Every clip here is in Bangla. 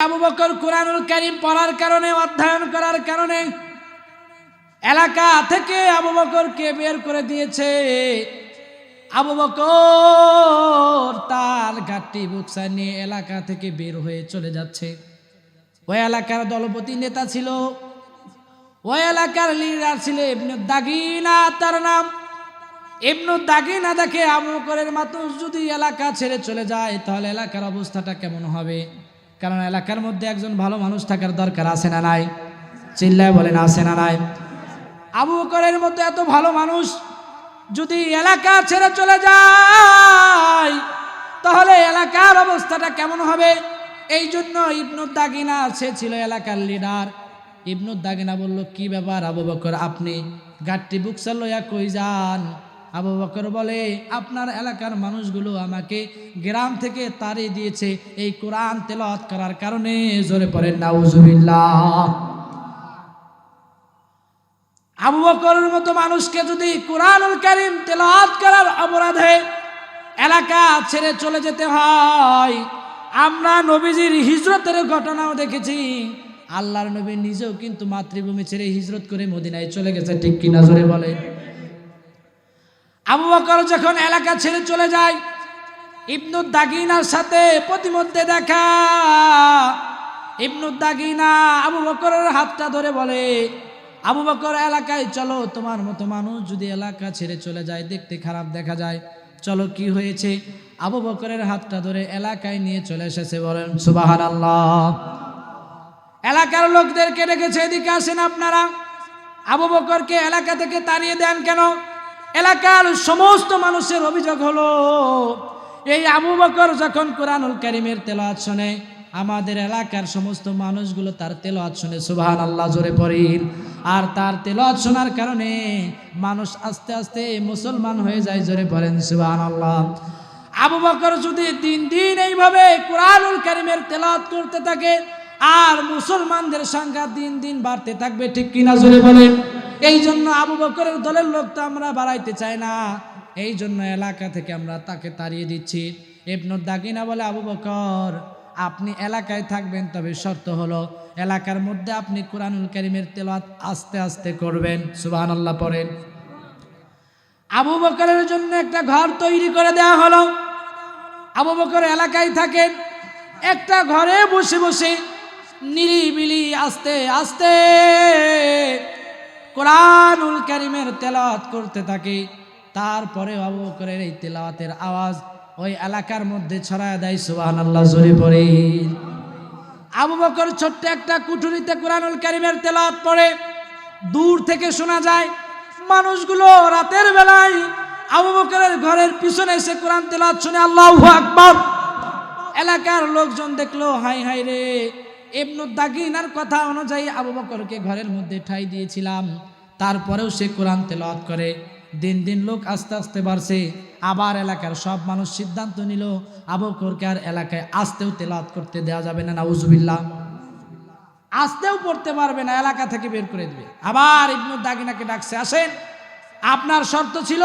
আবু বকর কোরআনুল কারিম পড়ার কারণে, অধ্যয়ন করার কারণে এলাকা থেকে আবু বকরকে বের করে দিয়েছে। আবু বকর তার গাঠটি বুকসা নিয়ে এলাকা থেকে বের হয়ে চলে যাচ্ছে। ওই এলাকার দলপতি নেতা ছিল। ওই এলাকার লিডার ছিল ইবনে দাগিনা, তার নাম। ইবনু দাগিনা দেখে আবু বকরের মানুষ যদি এলাকা ছেড়ে চলে যায়, তাহলে এলাকার অবস্থাটা কেমন হবে? কারণ এলাকার মধ্যে একজন ভালো মানুষ থাকার দরকার আছে না নাই? চিল্লায় বলেন, আছে না নাই? আবু বকরের মতো এত ভালো মানুষ যদি এলাকা ছেড়ে চলে যায়, তাহলে এলাকার অবস্থাটা কেমন হবে? এই জন্য ইবনুর দাগিনা, সে ছিল এলাকার লিডার ইবনুর দাগিনা বলল, কি ব্যাপার আবু বকর, আপনি গাঠটি বুকসার লইয়া কই যান? আবু বকর বলে, আপনার এলাকার মানুষগুলো আমাকে গ্রাম থেকে তাড়িয়ে দিয়েছে এই কোরআন তেলাওয়াত করার কারণে। জোরে পড়েন, নাউজুবিল্লাহ। আবু বকরের মতো মানুষকে যদি কোরআনুল কারিম তেলাওয়াত করার অপরাধে এলাকা ছেড়ে চলে যেতে হয়, আমরা নবীজির হিজরতের ঘটনাও দেখেছি। আল্লাহর নবী নিজেও কিন্তু মাতৃভূমি ছেড়ে হিজরত করে মদিনায় চলে গেছে, ঠিক কিনা জোরে বলে আবু বকর যখন এলাকা ছেড়ে চলে যায় ইবনুদ দাগিনার সাথে প্রতিমধ্যে দেখা। ইবনুদ দাগিনা আবু বকরের হাতটা ধরে বলে, আবু বকর, এলাকায় চলো, তোমার মতো মানুষ যদি এলাকা ছেড়ে চলে যায়, দেখতে খারাপ দেখা যায়। চলো, কি হয়েছে? আবু বকরের হাতটা ধরে এলাকায় নিয়ে চলে এসেছে, বলেন সুবাহান আল্লাহ এলাকার লোকদেরকে ডেকেছে, এদিকে আসেন আপনারা। আবু বকরকে এলাকা থেকে তাড়িয়ে দেন কেন? এলাকার সমস্ত মানুষের অভিযোগ হলো, এই আবু বকর যখন কোরআনুল কারিমের তেলাওয়াত শোনে, আমাদের এলাকার সমস্ত মানুষগুলো তার তেলাওয়াত শুনে সুবহান আল্লাহ জোরে পড়েন। আর তার তেলাওয়াত শোনার কারণে মানুষ আস্তে আস্তে মুসলমান হয়ে যায়, জোরে পড়েন সুবহান আল্লাহ আবু বকর যদি দিন দিন এইভাবে কোরআনুল কারিমের তেলাওয়াত করতে থাকে আর মুসলমানদের সংখ্যা দিন দিন বাড়তে থাকবে, ঠিক কিনা জোরে বলেন? এই জন্য আবু বকরের দলের লোক তো আমরা বাড়াইতে চাই না। এই জন্য এলাকা থেকে আমরা তাকে তাড়িয়ে দিচ্ছি। ইবনুর দাগিনা বলে, আবু বকর, আপনি এলাকায় থাকবেন, তবে শর্ত হলো এলাকার মধ্যে আপনি কোরআনুল কারিমের তেলাত আস্তে আস্তে করবেন। সুবহানাল্লাহ পড়েন। আবু বকরের জন্য একটা ঘর তৈরি করে দেওয়া হলো। আবু বকর এলাকায় থাকেন, একটা ঘরে বসে বসে নিরিবিলি, আস্তে আস্তে কোরআনুল কারিমের তেলাওয়াত করতে থাকে। তারপরে আবু বকরের এই তেলাওয়াতের আওয়াজ ওই এলাকার মধ্যে ছড়ায় দেয়, সুবহানাল্লাহ, জোরে পড়ে। আবু বকর ছোট্ট একটা কুঠুরিতে কোরআনুল কারিমের তেলাওয়াত পড়ে। দূর থেকে শোনা যায়, মানুষগুলো রাতের বেলায় আবু বকরের ঘরের পিছনে এসে কোরআন তেলাওয়াত শুনে আল্লাহু আকবার। এলাকার লোকজন দেখল, হাই হাই রে। ইবনুদ দাগিনার কথা অনুযায়ী আবু বকরকে ঘরের মধ্যে ঠাই দিয়েছিলাম। তারপরেও সে কোরআন তেলাওয়াত করে। দিন দিন লোক আস্তে আস্তে বাড়ছে। আবার এলাকার সব মানুষ সিদ্ধান্ত নিল, আবু বকরকে আর এলাকায় আসতেও তেলাওয়াত করতে দেওয়া যাবে না, নাউজুবিল্লাহ। আসতেও পড়তে পারবে না, এলাকা থেকে বের করে দেবে। আবার ইবনুদ দাগিনাকে ডাকছে, আসেন। আপনার শর্ত ছিল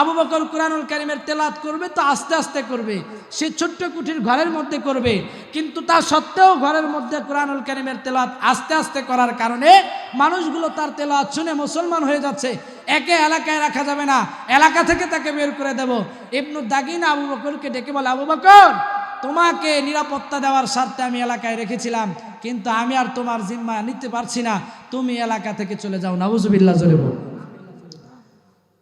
আবু বকর কোরআনুল কারিমের তেলাত করবে, তো আস্তে আস্তে করবে। সে ছোট্ট কুঠির ঘরের মধ্যে করবে। কিন্তু তা সত্ত্বেও ঘরের মধ্যে কোরআনুল কারিমের তেলাত আস্তে আস্তে করার কারণে মানুষগুলো তার তেলাত শুনে মুসলমান হয়ে যাচ্ছে। একে এলাকায় রাখা যাবে না। এলাকা থেকে তাকে বের করে দেব। ইবনু দাগিন আবু বকরকে ডেকে বলে, আবু বকর, তোমাকে নিরাপত্তা দেওয়ার স্বার্থে আমি এলাকায় রেখেছিলাম। কিন্তু আমি আর তোমার জিম্মা নিতে পারছি না। তুমি এলাকা থেকে চলে যাও। নাবুজুবিল্লাহ জোরে বল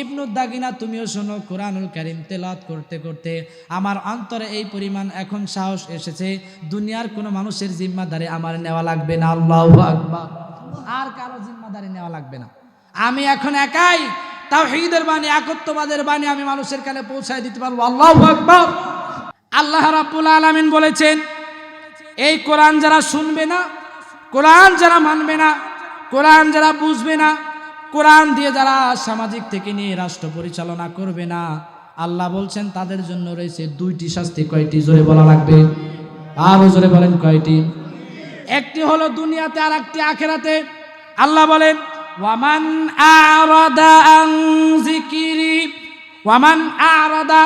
ইবনুদ দাগিনা, তুমিও শোনো কোরআনুল কারিম তেলাত করতে করতে। আমার অন্তরে এই পরিমাণ এখন সাহস এসেছে, দুনিয়ার কোনো মানুষের জিম্মাদারি আমার নেওয়া লাগবে না, আল্লাহ আর কারও জিম্মাদারি নেওয়া লাগবে না। আমি এখন একাই তাও হিদের বাণী, একত্ববাদের বাণী আমি মানুষের কানে পৌঁছায় দিতে পারব, আল্লাহ আল্লাহ রাব্বুল আলামিন বলেছেন, এই কোরআন যারা শুনবে না, কোরআন যারা মানবে না, কোরআন যারা বুঝবে না কোরআন দিয়ে যারা সামাজিক থেকে নিয়ে রাষ্ট্র পরিচালনা করবে না, আল্লাহ বলছেন তাদের জন্য রয়েছে দুইটি শাস্তি, কয়টি? জোরে বলা লাগবে। আরও জোরে বলেন কয়টি? একটি হলো দুনিয়াতে আর একটি আখেরাতে। আল্লাহ বলেন, ওয়ামান আরাদা আন জিকিরি ওয়ামান আরাদা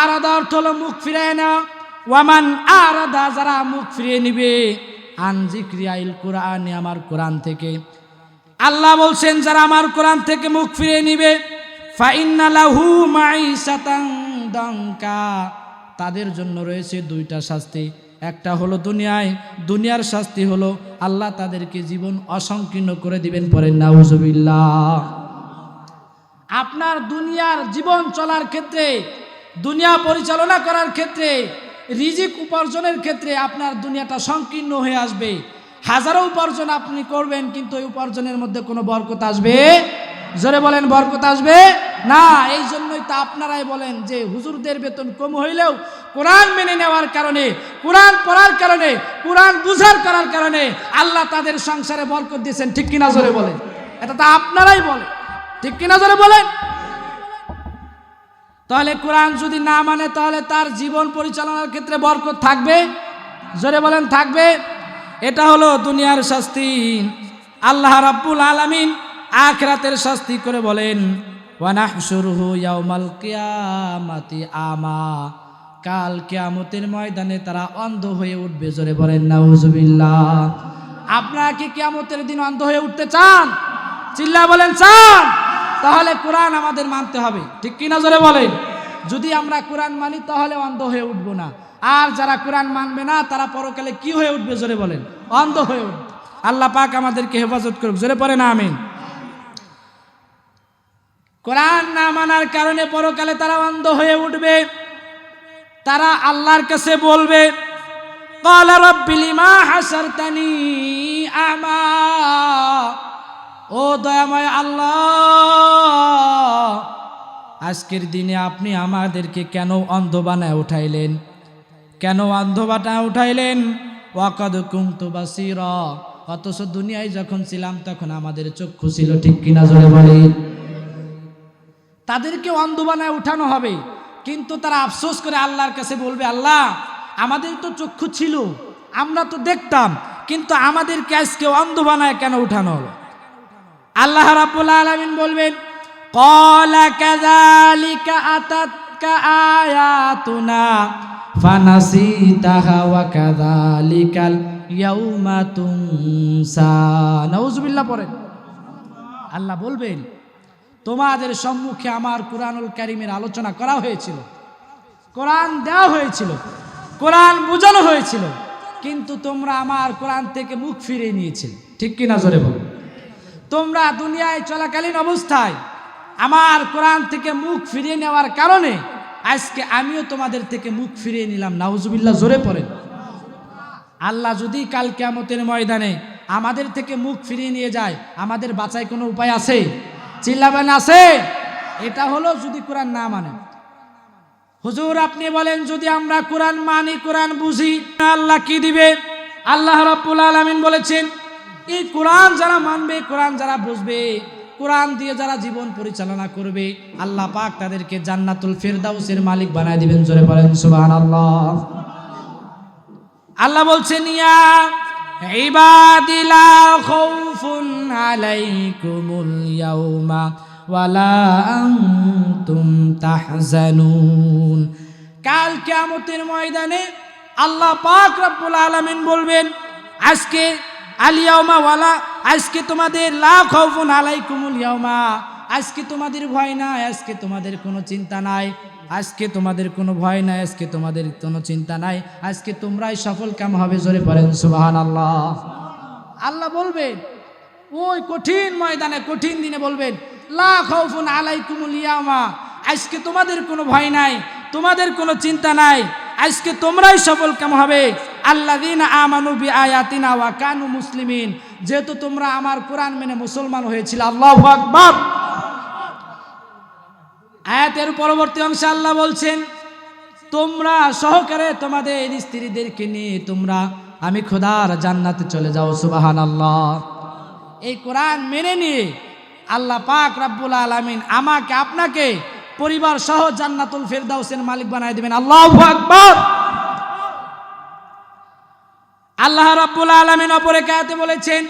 আরাদা অর্থ হলো মুখ ফিরিয়ে নেওয়া। ওয়ামান আরাদা, যারা মুখ ফিরিয়ে নিবে, আন জিক্রি আইল কোরআন, আমার কোরআন থেকে। আল্লাহ বলছেন, যারা আমার কোরআন থেকে মুখ ফিরিয়ে নিবে তাদের জন্য রয়েছে দুইটা শাস্তি। একটা হলো দুনিয়ায়, দুনিয়ার শাস্তি হলো আল্লাহ তাদেরকে জীবন অসংকীর্ণ করে দিবেন পরে নাউজুবিল্লাহ। আপনার দুনিয়ার জীবন চলার ক্ষেত্রে, দুনিয়া পরিচালনা করার ক্ষেত্রে, রিজিক উপার্জনের ক্ষেত্রে আপনার দুনিয়াটা সংকীর্ণ হয়ে আসবে। হাজারো উপার্জন আপনি করবেন, কিন্তু ওই উপার্জনের মধ্যে কোনো বরকত আসবে? জোরে বলেন, বরকত আসবে? না এই জন্যই তো আপনারাই বলেন যে হুজুরদের বেতন কম হইলেও কোরআন মেনে নেওয়ার কারণে, কোরআন পড়ার কারণে, কোরআন বুঝার করার কারণে আল্লাহ তাদের সংসারে বরকত দিয়েছেন। ঠিক কিনা জোরে বলেন? এটা তো আপনারাই বলেন। ঠিক কিনা জোরে বলেন? তাহলে কোরআন যদি না মানে তাহলে তার জীবন পরিচালনার ক্ষেত্রে বরকত থাকবে? জোরে বলেন, থাকবে? এটা হলো দুনিয়ার শাস্তি। আল্লাহ রাব্বুল আলামিন আখরাতের শাস্তি করে বলেন ওয়ানাহশুরুহু ইয়াউমাল কিয়ামাতি আমা। কাল কিয়ামতের ময়দানে তারা অন্ধ হয়ে উঠবে, জোরে বলেন নাউজুবিল্লাহ আপনারা কি কিয়ামতের দিন অন্ধ হয়ে উঠতে চান? চিল্লা বলেন, চান। তাহলে কোরআন আমাদের মানতে হবে। ঠিক কি না জোরে বলেন? যদি আমরা কোরআন মানি, তাহলে অন্ধ হয়ে উঠবো না। আর যারা কোরআন মানবে না, তারা পরকালে কি হয়ে উঠবে? জোরে বলেন। অন্ধ হয়ে উঠবে। আল্লাহ পাক আমাদেরকে হেফাজত করুক। জোরে পড়ে না, আমিন। কোরআন না মানার কারণে পরকালে তারা অন্ধ হয়ে উঠবে। তারা আল্লাহর কাছে বলবে ও দয়াময় আল্লাহ আজকের দিনে আপনি আমাদেরকে কেন অন্ধ বানায় উঠাইলেন? কেন অন্ধ বানায় উঠাইলেন? ওয়াকাদ কুমতু বাসির। অথচ দুনিয়ায় যখন ছিলাম, তখন আমাদের চক্ষু ছিল ঠিক কিনা জোরে বলি তাদেরকে অন্ধ বানায় উঠানো হবে। কিন্তু তারা আফসোস করে আল্লাহর কাছে বলবে, আল্লাহ, আমাদের তো চক্ষু ছিল, আমরা তো দেখতাম, কিন্তু আমাদেরকে আজকে অন্ধ বানায় কেন উঠানো হলো? আল্লাহ রাব্বুল আলামিন বলবেন ক্বালা কাযালিকা আতাতকা আয়াতুনা ফানাসিতাহা ওয়া কাযালিকাল ইয়াউমা তুনসা নাউজুবিল্লাহ পড়েন। আল্লাহ বলবেন, তোমাদের সম্মুখে আমার কোরআনুল কারিমের আলোচনা করা হয়েছিল। কোরআন দেওয়া হয়েছিল, কোরআন বোঝানো হয়েছিল, কিন্তু তোমরা আমার কোরআন থেকে মুখ ফিরিয়ে নিয়েছিলে। ঠিক কি জোরে বলো তোমরা দুনিয়ায় চলাকালীন অবস্থায় আমার কোরআন থেকে মুখ ফিরিয়ে নেওয়ার কারণে আজকে আমিও তোমাদের থেকে মুখ ফিরিয়ে নিলাম। নাউজুবিল্লাহ, জোরে পড়েন। আল্লাহ যদি কাল কেমতের ময়দানে আমাদের থেকে মুখ ফিরিয়ে নিয়ে যায়, আমাদের বাঁচায় কোনো উপায় আছে? চিল্লাবেন আছে? এটা হলো যদি কোরআন না মানে। হুজুর, আপনি বলেন, যদি আমরা কোরআন মানি, কোরআন বুঝি, আল্লাহ কি দিবে? আল্লাহ রাব্বুল আলামিন বলেছেন, এই কোরআন যারা মানবে, কোরআন যারা বুঝবে। কোরআন দিয়ে যারা জীবন পরিচালনা করবে, আল্লাহ পাক তাদেরকে জান্নাতুল ফেরদাউসের মালিক বানায় দিবেন, জোরে বলেন, সুবহানাল্লাহ। আল্লাহ বলছেন, ইয়া ইবাদিলা খাউফুন আলাইকুমুল ইয়াউমা ওয়ালা আনতুম তাহজানুন। কাল কিয়ামতের ময়দানে আল্লাহ পাক রব্বুল আলামিন বলবেন, আজকে আলিয়াউমা ওয়ালা, আজকে তোমাদের লা খাউফুন আলাইকুমুল ইয়াউমা। আজকে তোমাদের ভয় নাই, আজকে তোমাদের কোনো চিন্তা নাই। আজকে তোমাদের কোনো ভয় নাই, আজকে তোমাদের কোনো চিন্তা নাই। আজকে তোমরাই সফল কাম হবে জোরে পড়েন সুবাহান আল্লাহ আল্লাহ বলবেন, ওই কঠিন ময়দানে, কঠিন দিনে বলবেন, লা খাউফুন আলাইকুমুল ইয়ামা আজকে তোমাদের কোনো ভয় নাই, তোমাদের কোনো চিন্তা নাই। আজকে তোমরাই সফল কাম হবে? আল্লাহ দিন আমানু বি আয়াতিনা ওয়া কানু মুসলিমিন। যেহেতু তোমরা আমার কোরআন মেনে মুসলমান হয়েছিল, আল্লাহু আকবার। আয়াতের পরবর্তী অংশে আল্লাহ বলছেন, তোমরা সহকারে তোমাদের স্ত্রীদেরকে নিয়ে তোমরা, আমি খোদার জান্নাতে চলে যাও সুবাহান আল্লাহ এই কোরআন মেনে নিয়ে আল্লাহ পাক রাব্বুল আলামিন আমাকে, আপনাকে পরিবার সহ জান্নাতুল ফেরদাউসের মালিক বানায় দিবেন। আল্লাহ আকবর। আল্লাহ রাব্বুল আলামিন অপরে কায়াতে বলেছেন,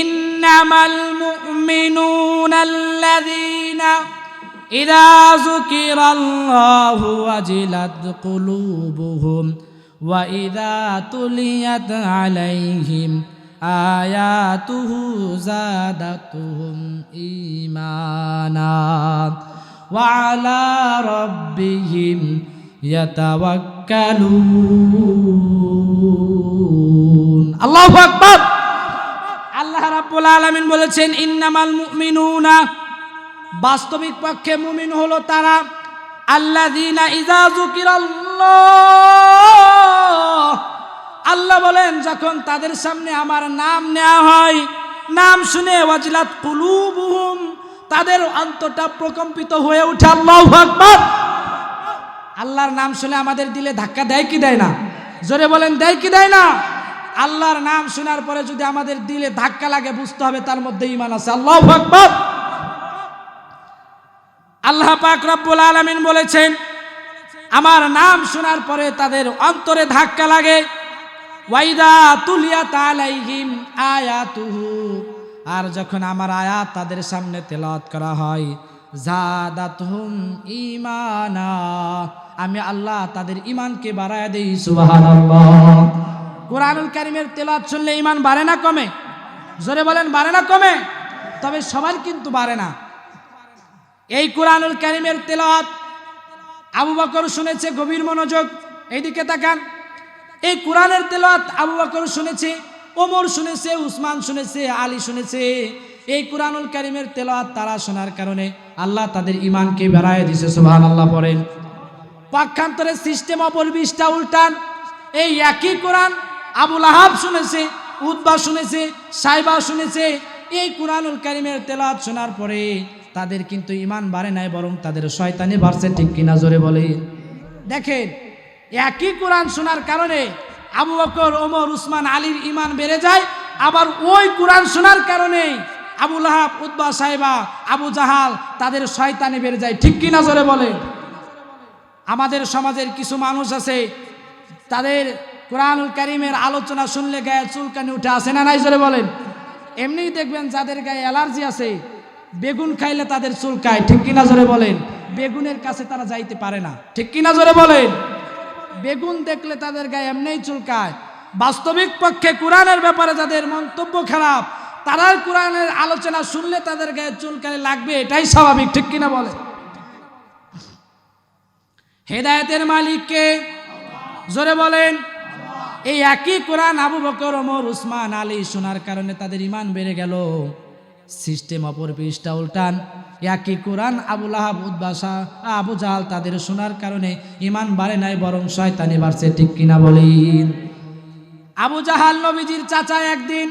ইন্নামাল মুমিনুনাল্লাযীনা ইযা যুকিরাল্লাহু ওয়াজিলাত কুলুবুহুম ওয়া ইযা তুলিয়াত আলাইহিম আয়াতুহু যাদাতুহুম ঈমানা ওয়া আলা রাব্বিহিম আল্লাহু আকবার। আল্লাহ রাব্বুল আলামিন বলেছেন, ইন্নামাল মুমিনুনা। বাস্তবিক পক্ষে মুমিন হলো তারা, আল্লাযীনা ইযা যুকিরাল্লাহ। আল্লাহ বলেন, যখন তাদের সামনে আমার নাম নেওয়া হয়, নাম শুনে ওয়াজলাত কুলুবুহুম, তাদের অন্তরটা প্রকম্পিত হয়ে ওঠে আল্লাহু আকবার। আল্লাহর নাম শুনে আমাদের দিলে ধাক্কা দেয় কি দেয় না? জোরে বলেন, দেয় কি দেয় না? আল্লাহর নাম শোনার পরে যদি আমাদের দিলে ধাক্কা লাগে, বুঝতে হবে তার মধ্যে ইমান আছে। আল্লাহ আকবার। আল্লাহ পাক রব্বুল আলামিন বলেছেন, আমার নাম শোনার পরে তাদের অন্তরে ধাক্কা লাগে। ওয়াইদা তুলিয়া তালাইহিম আয়াতুহু। আর যখন আমার আয়াত তাদের সামনে তেলাওয়াত করা হয় জাদাতহুম ঈমানা। আমি আল্লাহ তাদের ঈমানকে বাড়ায় দেই, সুবহানাল্লাহ। কোরআনুল কারীমের তেলাওয়াত শুনলে ঈমান বাড়ে না কমে? জোরে বলেন, বাড়ে না কমে? তবে সবার কিন্তু বাড়ে না। এই কোরআনুল কারীমের তেলাওয়াত আবু বকর শুনেছে, গভীর মনোযোগ। এইদিকে তাকান। এই কোরআনের তেলাওয়াত আবু বকর শুনেছে, ওমর শুনেছে, উসমান শুনেছে, আলী শুনেছে। এই কোরআনুল কারিমের তেলাওয়াত তারা শোনার কারণে আল্লাহ তাদের ইমানকে বেড়ায় দিছে সুবহান আল্লাহ পড়েন। পক্ষান্তরে সিস্টেম অপরিবিষ্টা উল্টান। এই একই কোরআন আবুল আহাব শুনেছে উদ্বা শুনেছে, সাইবা শুনেছে। এই কোরআনুল কারিমের তেলাওয়াত শোনার পরে তাদের কিন্তু ইমান বাড়ে নাই, বরং তাদের শয়তানি বাড়ছে, ঠিক কিনা জোরে বলে। দেখেন, একই কোরআন শোনার কারণে আবু বকর, ওমর, উসমান, আলীর ইমান বেড়ে যায়, আবার ওই কোরআন শোনার কারণে আবু লাহাব উদ্বা সাহেবা আবু জাহাল তাদের শয়তানি বেড়ে যায়। ঠিক কিনা জোরে বলে আমাদের সমাজের কিছু মানুষ আছে, তাদের কোরআনুল কারিমের আলোচনা শুনলে গায়ে চুলকানি উঠে আসে না নাই জোরে বলেন? এমনিই দেখবেন যাদের গায়ে অ্যালার্জি আছে, বেগুন খাইলে তাদের চুলকায়। ঠিক কিনা জোরে বলেন? বেগুনের কাছে তারা যাইতে পারে না। ঠিক কিনা জোরে বলেন? বেগুন দেখলে তাদের গায়ে এমনিই চুলকায়। বাস্তবিক পক্ষে কোরআনের ব্যাপারে যাদের মন্তব্য খারাপ তারা কোরআনের আলোচনা শুনলে তাদের গায়ে চুলকানি লাগবে, এটাই স্বাভাবিক, ঠিক কিনা বলে? হেদায়েতের মালিককে জোরে বলেন, এই একই কোরআন আবু বকর, ওমর, উসমান, আলী শোনার কারণে তাদের ইমান বেড়ে গেল। সিস্টেম অপর পৃষ্ঠা উল্টান, একই কোরআন আবুল আহাব উদ্বাসা আবু জাহাল তাদের শোনার কারণে ইমান বাড়ে নাই, বরং শয়তানি বাড়ছে, ঠিক কিনা বলেন? আবু জাহাল নবীজির চাচা একদিন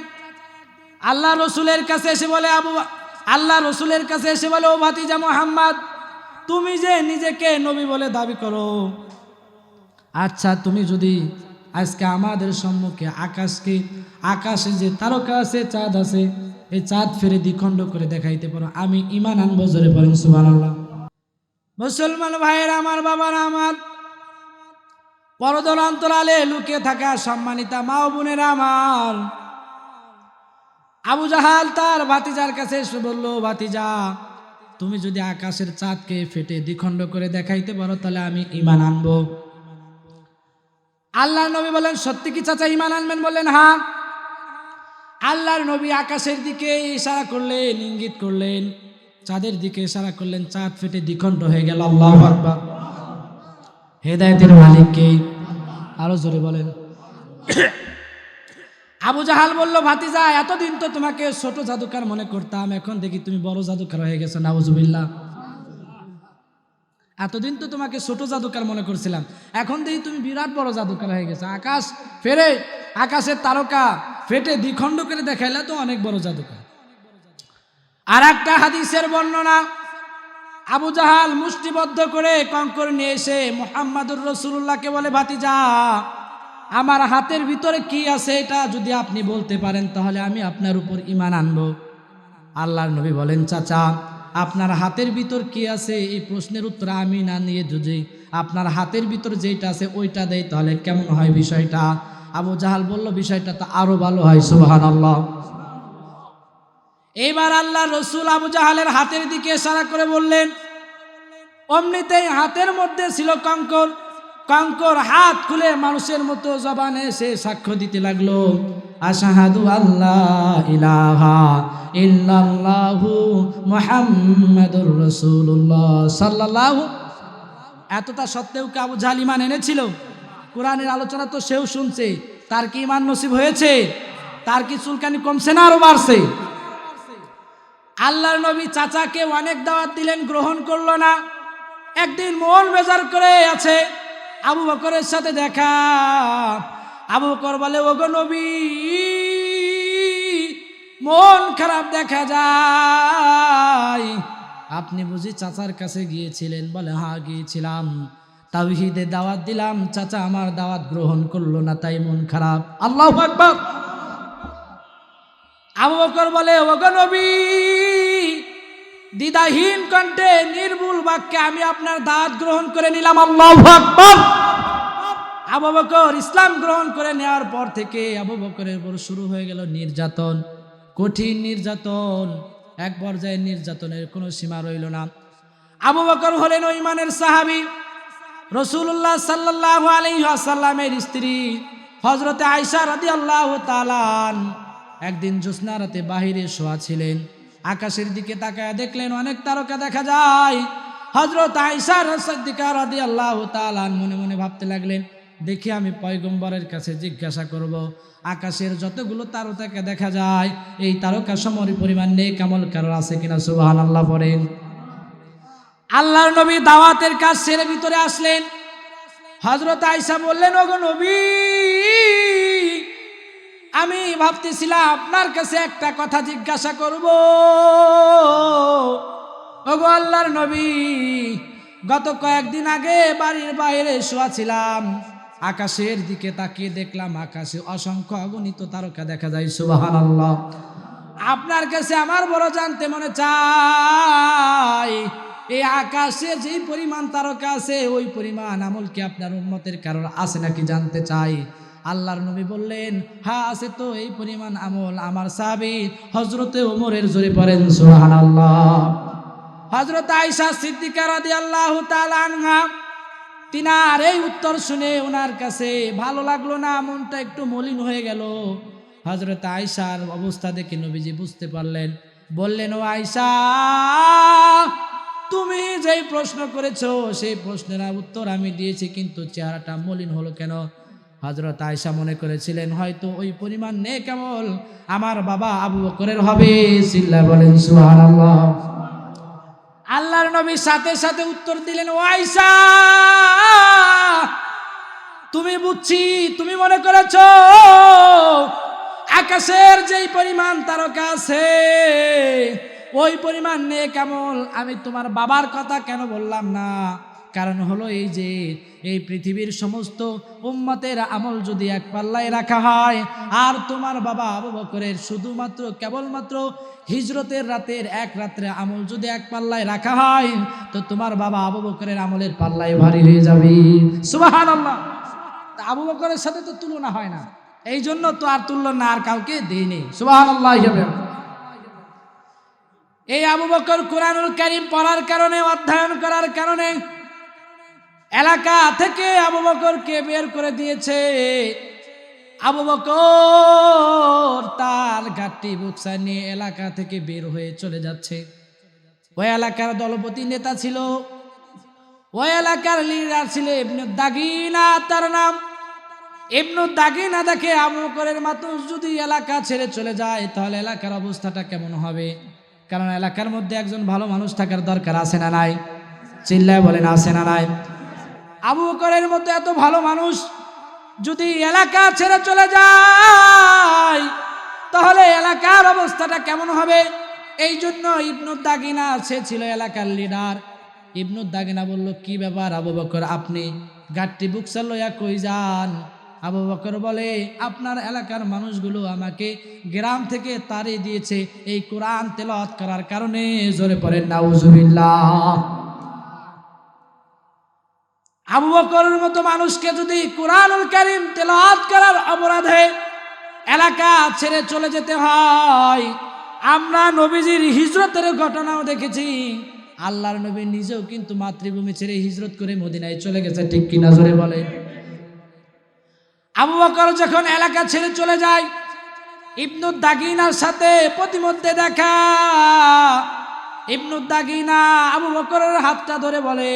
আল্লাহ রসুলের কাছে এসে বলে আবু আল্লাহ রসুলের কাছে এসে বলে, ও ভাতিজা মোহাম্মদ, তুমি যে নিজেকে নবী বলে দাবি করো আচ্ছা তুমি যদি আজকে আমাদের সম্মুখে আকাশকে, আকাশে যে তারকা আছে, চাঁদ আছে, এই চাঁদ ফেরে দ্বিখণ্ড করে দেখাইতে পারো, আমি ইমান আনব জোরে পড়েন সুবহানাল্লাহ। মুসলমান ভাইয়ের, আমার বাবার আমার পরদর অন্তরালে লুকিয়ে থাকা সম্মানিতা মা বোনের আমার আবু জাহাল তার ভাতিজার কাছে এসে বলল, ভাতিজা, তুমি যদি আকাশের চাঁদকে ফেটে দ্বিখণ্ড করে দেখাইতে পারো, তাহলে আমি ইমান আনব। আল্লাহর নবী বলেন, সত্যি কি চাচা ইমান আনবেন? বললেন হ্যাঁ। আল্লাহর নবী আকাশের দিকে ইশারা করলেন, ইঙ্গিত করলেন, চাঁদের দিকে ইশারা করলেন, চাঁদ ফেটে দ্বিখণ্ড হয়ে গেল। আল্লাহ হেদায়তের মালিককে আরও জোরে বলেন। আবু জাহাল বলল, ভাতিজা, এতদিন তো তোমাকে ছোট জাদুকার মনে করতাম, এখন দেখি তুমি বড় জাদুকার হয়ে গেছো, নাউজুবিল্লাহ। এতদিন তো তোমাকে ছোট জাদুকার মনে করছিলাম, এখন দেখি তুমি বিরাট বড় জাদুকার হয়ে গেছো। আকাশ ফেরে, আকাশের তারকা ফেটে দ্বিখণ্ড করে দেখাইলে তো অনেক বড় জাদুকার। আর একটা হাদিসের বর্ণনা, আবু জাহাল মুষ্টিবদ্ধ করে কঙ্কর নিয়ে এসে মোহাম্মদুর রসুল্লাহকে বলে, ভাতিজা আমার হাতের ভিতরে কি আছে এটা যদি আপনি বলতে পারেন, তাহলে আমি আপনার উপর ইমান আনব। আল্লাহর নবী বলেন, চাচা, আপনার হাতের ভিতর কি আছে? এই প্রশ্নের উত্তর আমি না নিয়ে যদি আপনার হাতের ভিতর যেটা আছে ওইটা দেয় তাহলে কেমন হয় বিষয়টা? আবু জাহাল বলল, বিষয়টা তো আরও ভালো হয় সুবাহান আল্লাহ এইবার আল্লাহ রসুল আবু জাহালের হাতের দিকে ইশারা করে বললেন, অমনিতেই হাতের মধ্যে ছিল কঙ্কর কঙ্কর হাত খুলে মানুষের মতো জবানে সে সাক্ষ্য দিতে লাগল। আশাহাদু আল্লাহ ইলাহা ইল্লাল্লাহু মুহাম্মাদুর রাসূলুল্লাহ সাল্লাল্লাহু। এতটা সত্ত্বেও কি আবু জাহাল ইমান এনেছিল? কোরআনের আলোচনা তো সেও শুনছে। তার কি ইমান নসিব হয়েছে? তার কি চুলকানি কমছে না আরও বাড়ছে? আল্লাহর নবী চাচাকে অনেক দাওয়াত দিলেন, গ্রহণ করল না। একদিন মন বেজার করে আছে। আবু বকরের সাথে দেখা। আবু বকর বলে, ওগো নবী, মন খারাপ দেখা যায়। আপনি বুঝি চাচার কাছে গিয়েছিলেন? বলে হ্যাঁ গিয়েছিলাম। তাওহিদে দাওয়াত দিলাম, চাচা আমার দাওয়াত গ্রহণ করল না, তাই মন খারাপ। আল্লাহ আবু বকর বলে, ওগো নবী দ্বিধাহীন কণ্ঠে নির্ভুল বাক্যে আমি আপনার দাঁত গ্রহণ করে নিলাম আবু বকর ইসলাম গ্রহণ করে নেওয়ার পর থেকে আবু বকরের উপর শুরু হয়ে গেল নির্যাতন, কঠিন নির্যাতন। এক পর্যায়ে নির্যাতনের কোনো সীমা রইল না। আবু বকর হলেন ওই মানের সাহাবি রসুল্লাহ সাল্লাহ আলহাসাল্লামের স্ত্রী হজরতে আয়সা রাদি আল্লাহ তালান একদিন জ্যোৎস্না রাতে বাহিরে শোয়া ছিলেন। আকাশের দিকে তাকায় দেখলেন অনেক তারকা দেখা যায়। হজরত রাদি আল্লাহ মনে মনে ভাবতে লাগলেন, দেখি আমি পয়গম্বরের কাছে জিজ্ঞাসা করব, আকাশের যতগুলো তারকাকে দেখা যায়, এই তারকা সমর পরিমাণ নেই কামল কারোর আছে কিনা? সুবাহান আল্লাহ পড়েন। আল্লাহর নবী দাওয়াতের কাজ সেরে ভিতরে আসলেন। হজরত আয়সা বললেন, ওগো নবী! আমি ভাবতেছিলাম আপনার কাছে একটা কথা জিজ্ঞাসা করব। ওগো আল্লাহর নবী, গত কয়েকদিন আগে বাড়ির বাইরে শোয়া ছিলাম। আকাশের দিকে তাকিয়ে দেখলাম আকাশে অসংখ্য অগণিত তারকা দেখা যায় সুবাহান আল্লাহ আপনার কাছে আমার বড় জানতে মনে চাই, এই আকাশে যেই পরিমাণ তারকা আছে, ওই পরিমাণ আমল কি আপনার উন্মতের কারণ আছে নাকি জানতে চাই? আল্লাহর নবী বললেন হ্যাঁ আছে তো এই পরিমাণ আমল আমার সাহাবি হজরতে ওমরের জোরে পড়েন সুহান আল্লাহ হজরত আইসা সিদ্দিকা রাদি আল্লাহ তিনার এই উত্তর শুনে ওনার কাছে, ভালো লাগল না, মনটা একটু মলিন হয়ে গেল। হজরত আয়সার অবস্থা দেখে নবীজি বুঝতে পারলেন। বললেন, ও আয়সা তুমি যেই প্রশ্ন করেছ, সেই প্রশ্নের উত্তর আমি দিয়েছি, কিন্তু চেহারাটা মলিন হলো কেন? হজরত আয়সা মনে করেছিলেন, হয়তো ওই পরিমাণ নে কেমন আমার বাবা আবু বকরের হবে। সিল্লা বলেন, সুবহানাল্লাহ। আল্লাহর নবীর সাথে সাথে উত্তর দিলেন, ও আয়সা তুমি বুঝছি, তুমি মনে করেছ, আকাশের যেই পরিমাণ তারকা আছে, ওই পরিমাণ নে কেমন আমি তোমার বাবার কথা কেন বললাম না? কারণ হলো এই যে, এই পৃথিবীর সমস্ত উম্মতের আমল যদি এক পাল্লায় রাখা হয়, আর তোমার বাবা আবু বকরের শুধুমাত্র, কেবলমাত্র হিজরতের রাতের এক রাত্রে আমল যদি এক পাল্লায় রাখা হয়, তো তোমার বাবা আবু বকরের আমলের পাল্লায় ভারী হয়ে যাবে। সুবাহান আল্লাহ আবু বকরের সাথে তো তুলনা হয় না। এই জন্য তো আর তুলনা না আর কাউকে দেয়নি সুবাহান আল্লাহ এই আবু বকর কোরআনুল কারিম পড়ার কারণে, অধ্যয়ন করার কারণে এলাকা থেকে আবু বকরকে বের করে দিয়েছে। আবু বকর তার গাঠটি বুকসা নিয়ে এলাকা থেকে বের হয়ে চলে যাচ্ছে। ওই এলাকার দলপতি নেতা ছিল। ওই এলাকার লিডার ছিল ইবনু দাগিনা, তার নাম। ইবনু দাগিনা দেখে আবু বকরের মানুষ যদি এলাকা ছেড়ে চলে যায়, তাহলে এলাকার অবস্থাটা কেমন হবে? কারণ এলাকার মধ্যে একজন ভালো মানুষ থাকার দরকার আছে না নাই? চিল্লায় বলেন, আছে না নাই? আবু বকরের মতো এত ভালো মানুষ যদি এলাকা ছেড়ে চলে যায়, তাহলে এলাকার অবস্থাটা কেমন হবে? এই জন্য ইবনুর দাগিনা, সে ছিল এলাকার লিডার ইবনুর দাগিনা বলল, কি ব্যাপার আবু বকর, আপনি গাঠটি বুকসার লইয়া কই যান? আবু বকর বলে, আপনার এলাকার মানুষগুলো আমাকে গ্রাম থেকে তাড়িয়ে দিয়েছে। এই কোরআন তেলাওয়াত করার কারণে, জোরে পড়েন, নাউজুবিল্লাহ। আবু বকরের মতো মানুষকে যদি কোরআনুল কারীম তেলাওয়াত করার অপরাধে এলাকা ছেড়ে চলে যেতে হয়, আমরা নবীজির হিজরতের ঘটনাও দেখেছি। আল্লাহর নবী নিজেও কিন্তু মাতৃভূমি ছেড়ে হিজরত করে মদিনায় চলে গেছে, ঠিক কিনা জোরে বলে? আবু বকর যখন এলাকা ছেড়ে চলে যায় ইবনুদ দাগিনার সাথে প্রতিমধ্যে দেখা। ইবনুদ দাগিনা আবু বকরের হাতটা ধরে বলে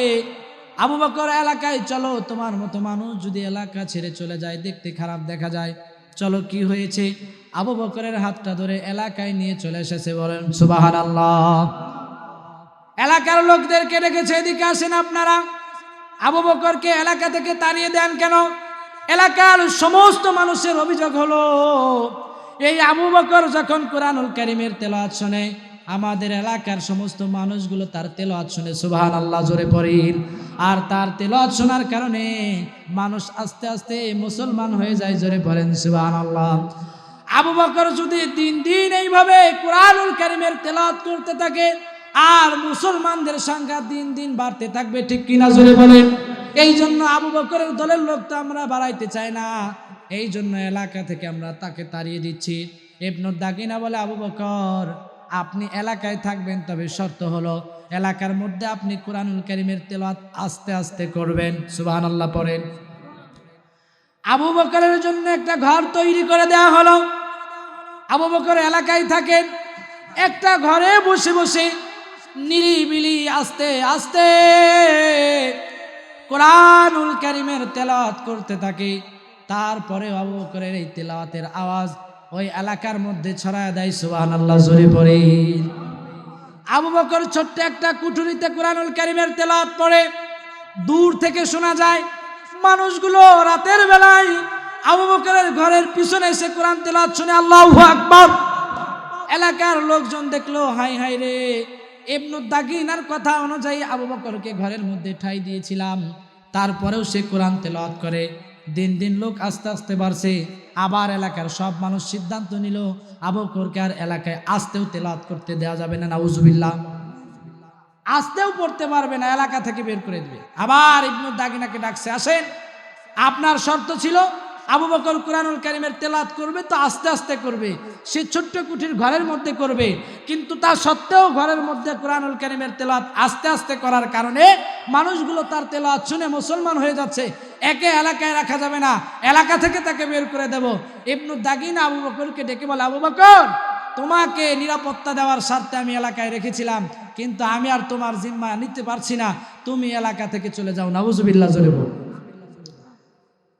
আবু বকর এলাকায়, চলো, তোমার মতো মানুষ যদি এলাকা ছেড়ে চলে যায়, দেখতে খারাপ দেখা যায়। চলো, কি হয়েছে? আবু বকরের হাতটা ধরে এলাকায় নিয়ে চলে এসেছে, বলেন সুবাহান আল্লাহ এলাকার লোকদেরকে রেখেছে এদিকে আসেন আপনারা। আবু বকরকে এলাকা থেকে তাড়িয়ে দেন, কেন? এলাকার সমস্ত মানুষের অভিযোগ হলো, এই আবু বকর যখন কোরআনুল কারিমের তেলাওয়াত শোনে আমাদের এলাকার সমস্ত মানুষগুলো তার তেলাওয়াত শুনে সুবহান আল্লাহ জোরে পড়েন। আর তার তেলাওয়াত শোনার কারণে মানুষ আস্তে আস্তে মুসলমান হয়ে যায়, জোরে পড়েন সুবহান আল্লাহ আবু বকর যদি দিন দিন এইভাবে কোরআনুল কারিমের তেলাওয়াত করতে থাকে, আর মুসলমানদের সংখ্যা দিন দিন বাড়তে থাকবে, ঠিক কিনা জোরে বলেন? এই জন্য আবু বকরের দলের লোক তো আমরা বাড়াইতে চাই না। এই জন্য এলাকা থেকে আমরা তাকে তাড়িয়ে দিচ্ছি। এবনুর দাগিনা বলে, আবু বকর আপনি এলাকায় থাকবেন, তবে শর্ত হলো এলাকার মধ্যে আপনি কোরআনুল কারিমের তেলাত আস্তে আস্তে করবেন। সুবহানাল্লাহ পড়েন। আবু বকরের জন্য একটা ঘর তৈরি করে দেওয়া হলো। আবু বকর এলাকায় থাকেন, একটা ঘরে বসে বসে নিরিবিলি আস্তে আস্তে কোরআনুল কারিমের তেলাওয়াত করতে থাকে। তারপরে আবু বকরের এই তেলাওয়াতের আওয়াজ ওই এলাকার মধ্যে ছড়ায় দেয় সুবহানাল্লাহ, জোরে পড়ে। আবু বকর ছোট্ট একটা কুঠুরিতে কোরআনুল কারিমের তেলাত পড়ে। দূর থেকে শোনা যায়, মানুষগুলো রাতের বেলায় আবু বকরের ঘরের পিছনে এসে কোরআন তেলাওয়াত শুনে, আল্লাহু আকবার। এলাকার লোকজন দেখল হাই হাই রে ইবনুদ দাগিনার কথা অনুযায়ী আবু বকরকে ঘরের মধ্যে ঠাই দিয়েছিলাম। তারপরেও সে কোরআন তেলাওয়াত করে। দিন দিন লোক আস্তে আস্তে বাড়ছে। আবার এলাকার সব মানুষ সিদ্ধান্ত নিল, আবু বকরকে এলাকায় আসতেও তেলাত করতে দেওয়া যাবে না, নাউজুবিল্লাহ। আসতেও পড়তে পারবে না, এলাকা থেকে বের করে দেবে। আবার ইবনু দাগিনাকে ডাকছে, আসেন। আপনার শর্ত ছিল আবু বকর কোরআনুল কারিমের তেলাত করবে, তো আস্তে আস্তে করবে। সে ছোট্ট কুঠির ঘরের মধ্যে করবে। কিন্তু তা সত্ত্বেও ঘরের মধ্যে কোরআনুল কারিমের তেলাত আস্তে আস্তে করার কারণে মানুষগুলো তার তেলাত শুনে মুসলমান হয়ে যাচ্ছে। একে এলাকায় রাখা যাবে না। এলাকা থেকে তাকে বের করে দেব। ইবনু দাগিন আবু বকরকে ডেকে বলে, আবু বকর, তোমাকে নিরাপত্তা দেওয়ার স্বার্থে আমি এলাকায় রেখেছিলাম। কিন্তু আমি আর তোমার জিম্মা নিতে পারছি না। তুমি এলাকা থেকে চলে যাও। নাবুজুবিল্লাহ জোরে বল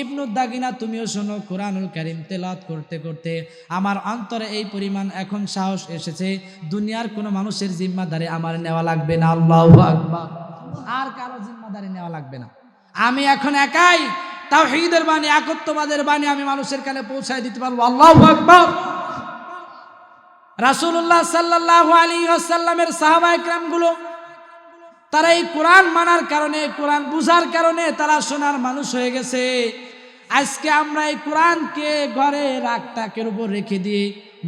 ইবনুদ দাগিনা, তুমিও শোনো কোরআনুল কারিম তেলাওয়াত করতে করতে। আমার অন্তরে এই পরিমাণ এখন সাহস এসেছে, দুনিয়ার কোনো মানুষের জিম্মাদারি আমার নেওয়া লাগবে না, আল্লাহ আর কারও জিম্মাদারি নেওয়া লাগবে না। আমি এখন একাই তাও হিদের বাণী, একত্ববাদের বাণী আমি মানুষের কানে পৌঁছায় দিতে পারব, আল্লাহ আকবার। রাসূলুল্লাহ সাল্লাল্লাহু আলাইহি ওয়াসাল্লামের সাহাবা একরামগুলো তারা এই কোরআন মানার কারণে, কোরআন বুঝার কারণে তারা সোনার মানুষ হয়ে গেছে। আজকে আমরা এই কোরআনকে ঘরে রাখ তাকের উপর রেখে দিয়ে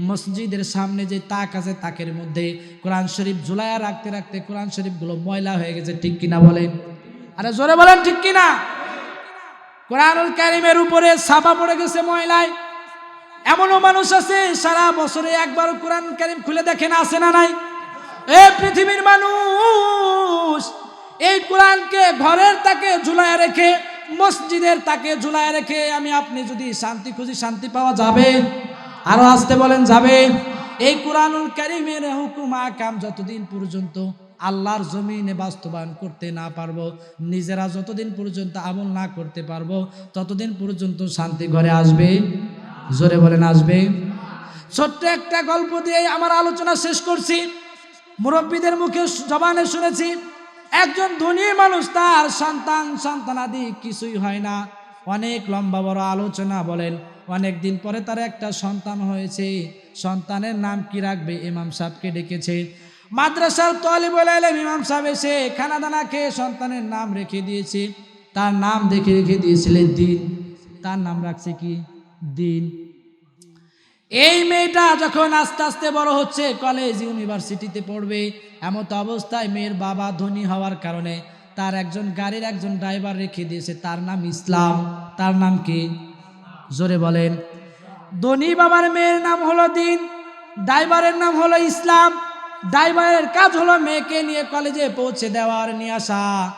মসজিদের সামনে যে তাক আছে, তাকের মধ্যে কোরআন শরীফ ঝুলাইয়া রাখতে রাখতে কোরআন শরীফগুলো ময়লা হয়ে গেছে, ঠিক কিনা বলেন? আরে জোরে বলেন, ঠিক কিনা? কোরআনুল কারিমের উপরে ছাপা পড়ে গেছে ময়লায়। এমনও মানুষ আছে, সারা বছরে একবার কোরআন কারিম খুলে দেখেন আসে না নাই? এ পৃথিবীর মানুষ, এই কোরআনকে ঘরের তাকে ঝুলায় রেখে, মসজিদের তাকে ঝুলায় রেখে আমি আপনি যদি শান্তি খুঁজি শান্তি পাওয়া যাবে? আরও আসতে বলেন, যাবে? এই কোরআনুল কারিমের হুকুম আকাম যতদিন পর্যন্ত আল্লাহর জমিনে বাস্তবায়ন করতে না পারব, নিজেরা যতদিন পর্যন্ত আমল না করতে পারব, ততদিন পর্যন্ত শান্তি ঘরে আসবে? জোরে বলেন, আসবে? ছোট্ট একটা গল্প দিয়ে আমার আলোচনা শেষ করছি। মুরব্বীদের মুখে জবানে শুনেছি, একজন ধনী মানুষ তার সন্তান, সন্তানাদি কিছুই হয় না। অনেক লম্বা বড় আলোচনা বলেন, অনেক দিন পরে তার একটা সন্তান হয়েছে। সন্তানের নাম কি রাখবে? ইমাম সাহেবকে ডেকেছে। মাদ্রাসার তলে বলে এলেন ইমাম সাহেব এসে খানা দানা খেয়ে সন্তানের নাম রেখে দিয়েছে। তার নাম দেখে রেখে দিয়েছিলেন দিন। তার নাম রাখছে কি? দিন। এই মেয়েটা যখন আস্তে আস্তে বড় হচ্ছে কলেজ ইউনিভার্সিটিতে পড়বে, এমত অবস্থায় মেয়ের বাবা ধনী হওয়ার কারণে তার একজন গাড়ির একজন ড্রাইভার রেখে দিয়েছে। তার নাম ইসলাম। তার নাম কি? জোরে বলেন। ধনী বাবার মেয়ের নাম হলো দিন ড্রাইভারের নাম হলো ইসলাম। ড্রাইভারের কাজ হলো মেয়েকে নিয়ে কলেজে পৌঁছে দেওয়ার নিয়ে আসা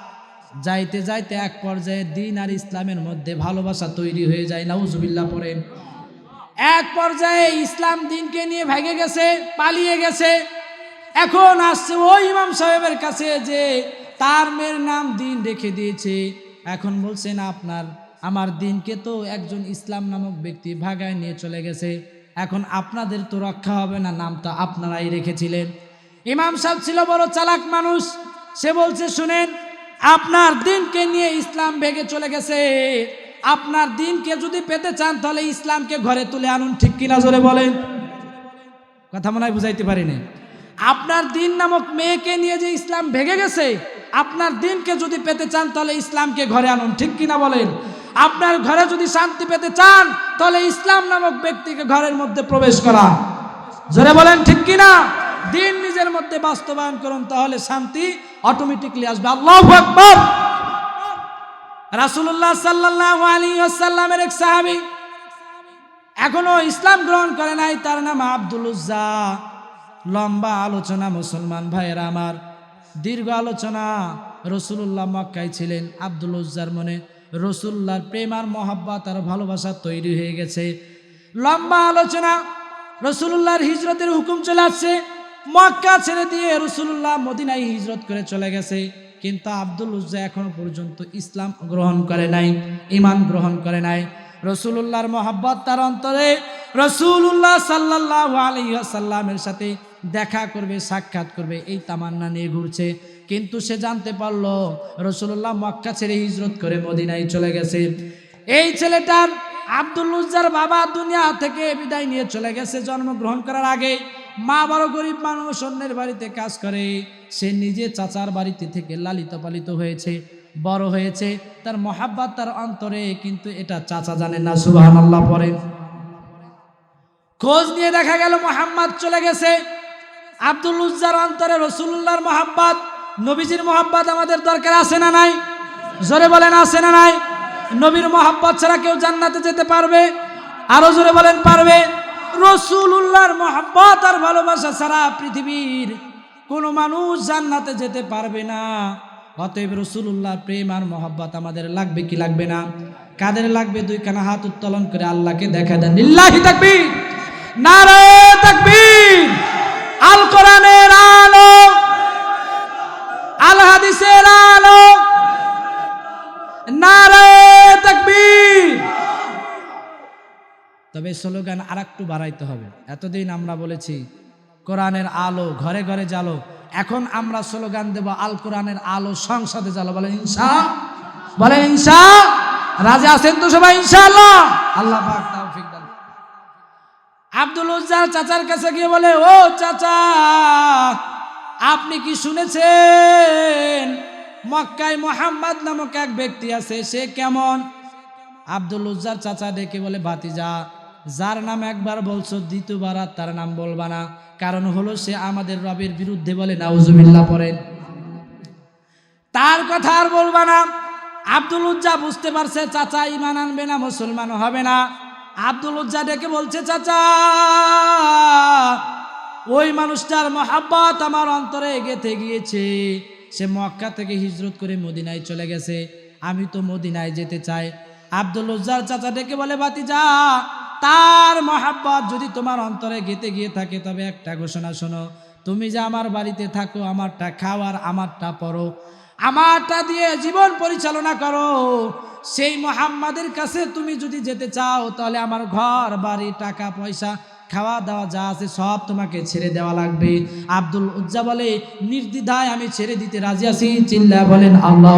যাইতে যাইতে এক পর্যায়ে দিন আর ইসলামের মধ্যে ভালোবাসা তৈরি হয়ে যায়। নাউজুবিল্লাহ পড়েন। এক পর্যায়ে ইসলাম দিনকে নিয়ে ভেগে গেছে, পালিয়ে গেছে। এখন আসছে ওই ইমাম সাহেবের কাছে যে তার মেয়ের নাম দিন রেখে দিয়েছে। এখন বলছেন, আপনার, আমার দিনকে তো একজন ইসলাম নামক ব্যক্তি ভাগায় নিয়ে চলে গেছে। এখন আপনাদের তো রক্ষা হবে না, নামটা আপনারাই রেখেছিলেন। ইমাম সাহেব ছিল বড় চালাক মানুষ। সে বলছে, শুনেন, আপনার দিনকে নিয়ে ইসলাম ভেগে চলে গেছে। আপনার দিনকে যদি পেতে চান, তাহলে ইসলামকে ঘরে তুলে আনুন। ঠিক কিনা জোরে বলেন? কথা মনে হয় বুঝাইতে পারিনি। আপনার দিন নামক মেয়েকে নিয়ে যে ইসলাম ভেঙে গেছে, আপনার দিনকে যদি পেতে চান, তাহলে ইসলামকে ঘরে আনুন। ঠিক কিনা বলেন? আপনার ঘরে যদি শান্তি পেতে চান, তাহলে ইসলাম নামক ব্যক্তিকে ঘরের মধ্যে প্রবেশ করা জোরে বলেন, ঠিক কিনা? দিন নিজের মধ্যে বাস্তবায়ন করুন, তাহলে শান্তি অটোমেটিকলি আসবে। আল্লাহ আকবর! রাসুল্লাহ সাল্লাহ আলী আসাল্লামের এক সাহাবি এখনও ইসলাম গ্রহণ করে নাই, তার নাম আব্দুল উজ্জা। লম্বা আলোচনা, মুসলমান ভাইয়েরা আমার। দীর্ঘ আলোচনা রসুল্লাহ মক্কায় ছিলেন। আব্দুল উজ্জার মনে রসুল্লাহর প্রেম আর মহাব্বত আর ভালোবাসা তৈরি হয়ে গেছে। লম্বা আলোচনা রসুল্লাহর হিজরতের হুকুম চলে আসছে। মক্কা ছেড়ে দিয়ে রসুল্লাহ মদিনায় হিজরত করে চলে গেছে। কিন্তু আব্দুল উজ্জা এখনও পর্যন্ত ইসলাম গ্রহণ করে নাই ইমান গ্রহণ করে নাই। রসুল্লাহর মোহাব্বত তার অন্তরে রসুল্লাহ সাল্লাহ আলহিহাসাল্লামের সাথে দেখা করবে, সাক্ষাৎ করবে, এই তামান্না নিয়ে ঘুরছে। কিন্তু সে জানতে পারল রসুল্লাহ মক্কা ছেড়ে হিজরত করে মদিনায় চলে গেছে। এই ছেলেটার আব্দুল উজ্জার বাবা দুনিয়া থেকে বিদায় নিয়ে চলে গেছে, জন্মগ্রহণ করার আগে। মা বড় গরিব মানুষ, অন্যের বাড়িতে কাজ করে। সে নিজে চাচার বাড়িতে থেকে লালিত পালিত হয়েছে, বড় হয়েছে। তার মহাব্বাত, তার অন্তরে কিন্তু এটা চাচা জানে না সুবাহান আল্লাহ পরে খোঁজ নিয়ে দেখা গেল মোহাম্মদ চলে গেছে। আব্দুল উজ্জার অন্তরে রসুল্লাহর মোহাব্বাত, নবীজির মোহাব্বাত আমাদের দরকার আছে না নাই? জোরে বলেন আছে না নাই? নবীর মোহাব্বত ছাড়া কেউ জান্নাতে যেতে পারবে? আরও জোরে বলেন পারবে? রসুল্লাহর মহাব্বত আর ভালোবাসা ছাড়া পৃথিবীর কোনো মানুষ জান্নাতে যেতে পারবে না। অতএব রসুল্লাহ প্রেম আর মহাব্বত আমাদের লাগবে কি লাগবে না? কাদের লাগবে? দুই কানা হাত উত্তোলন করে আল্লাহকে দেখা দেন। নিল্লাহি তাকবীর নারে তাকবীর, আল কোরআনের তবে স্লোগান আর একটু বাড়াইতে হবে। এতদিন আমরা বলেছি, কোরআনের আলো ঘরে ঘরে জ্বালো। এখন আমরা স্লোগান দেব আল কোরআনের আলো সংসদে জ্বালো। বলে ইনসা বলে ইনসা রাজা আছেন তো সবাই, ইনশাআল্লাহ? আল্লাহ আব্দুল উজ্জার চাচার কাছে গিয়ে বলে, ও চাচা, আপনি কি শুনেছেন? মক্কায় মোহাম্মদ নামক এক ব্যক্তি আছে, সে কেমন? আব্দুল উজ্জার চাচা ডেকে বলে, ভাতিজা যার নাম একবার বলছো, দ্বিতীয়বার আর তার নাম বলবা না। কারণ হলো সে আমাদের রবের বিরুদ্ধে বলে, নাউজুবিল্লাহ পড়েন তার কথা আর বলবা না। আব্দুল উজ্জা বুঝতে পারছে, চাচা ইমান আনবে না, মুসলমান হবে না। আব্দুল উজ্জা ডেকে বলছে, চাচা, ওই মানুষটার মহাব্বত আমার অন্তরে গেথে গিয়েছে। সে মক্কা থেকে হিজরত করে মদিনায় চলে গেছে। আমি তো মদিনায় যেতে চাই। আব্দুল উজ্জার চাচা ডেকে বলে বাতি যা তার মহাব্বত যদি তোমার অন্তরে গেতে গিয়ে থাকে, তবে একটা ঘোষণা শোনো, তুমি যে আমার বাড়িতে থাকো, আমারটা খাওয়ার আমারটা পরো আমারটা দিয়ে জীবন পরিচালনা করো। সেই মোহাম্মদের কাছে তুমি যদি যেতে চাও, তাহলে আমার ঘর, বাড়ি, টাকা, পয়সা খাওয়া দাওয়া যা আছে সব তোমাকে ছেড়ে দেওয়া লাগবে। আব্দুল উজ্জা বলে, নির্দ্বিধায় আমি ছেড়ে দিতে রাজি আছি। চিল্লা বলেন, আল্লাহ